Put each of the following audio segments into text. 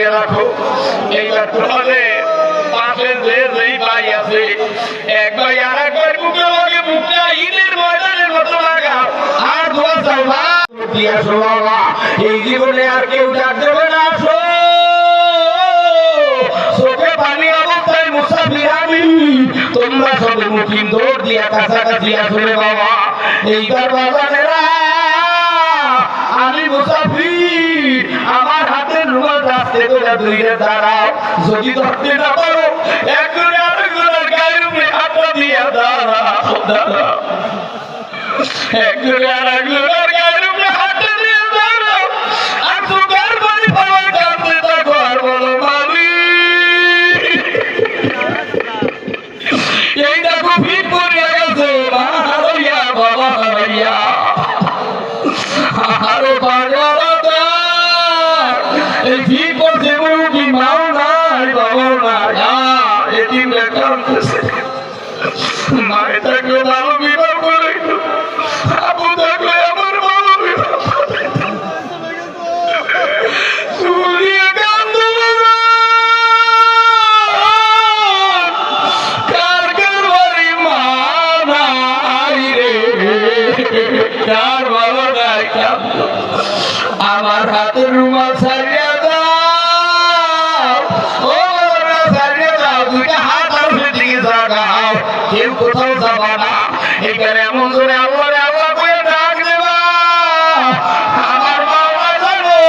করিয়ে রাখো। এইবার তোমাদের পাশে যে যেই ভাই আছে, এক ভাই আর এক ভাই বুকে ময়দানের মতো দোয়া দিয়া বাবা, এই জীবনে আর কেউ না। চোখে পানি অবস্থায় মুসাফির আমি তোমরা সবে মুখিম দৌড় দিয়া কাছাকাছি আসলে বাবা। এইবার বাজানেরা আমি মুসাফির, আমার রাস্তে করে দুইরে দাঁড়াও। যদি ধরতে না পারো একজনে আরেকজনের গায়ের উপরে হাতটা দিয়ে দাঁড়াও। দাঁড়াও একজনে আরেকজনের গায়ের উপরে হাতটা দিয়ে দাঁড়াও। আর সুগার পানি পাওয়ার কাঁদতে থাকো আর বলো মালিক এই দেখো ভিড় পড়ে গেছে হারাইয়া বাবা হারাইয়া আরও বাজারতা এই ভিড় পড়ছে মাও নাই, বাবাও নাই। এটি কাঁদতেছে। মায়ে থাকলে ভালো বিবাহ করে আপু থাকলে আমার ভালো বিবাহ করে শুনিয়ে কান্দো বাবা এখানে এমন করে আল্লাহ আল্লাহ করে ডাক দেবা। আমার বাবা জানো,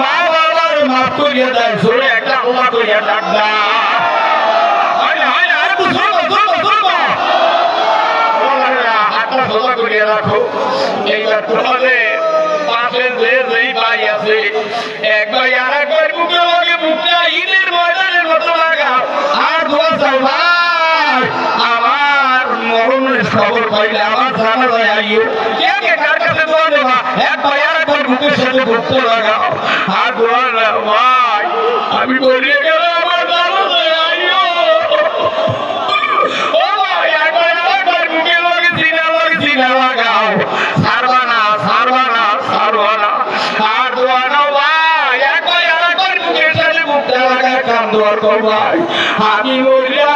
মা বাবার মাফ করিয়ে দেয়, জোরে একটা আল্লাহ করিয়া ডাক যেই ভাই আছে এক পাইলে আমার জানা যায় আইও কে কে কার কাছে দোয়া দেবা? এক ভাই আর এক ভাই বুকের সাথে বুকটা লাগাও। আর দোয়া না, ভাই, আমি বলিয়ে গেলে আমার যায় আইও ও ভাই একবার একবার বুকে লাগে সিনা লাগে সিনা লাগাও। সারবা না সারবা না না। আর দোয়া নাও, ভাই একবার একবার বুকের সাথে বুকটা লাগায়, কান দোয়ার কর, ভাই। আমি মরিয়া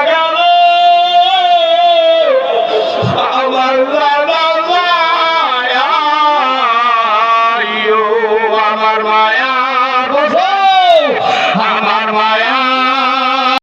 সময়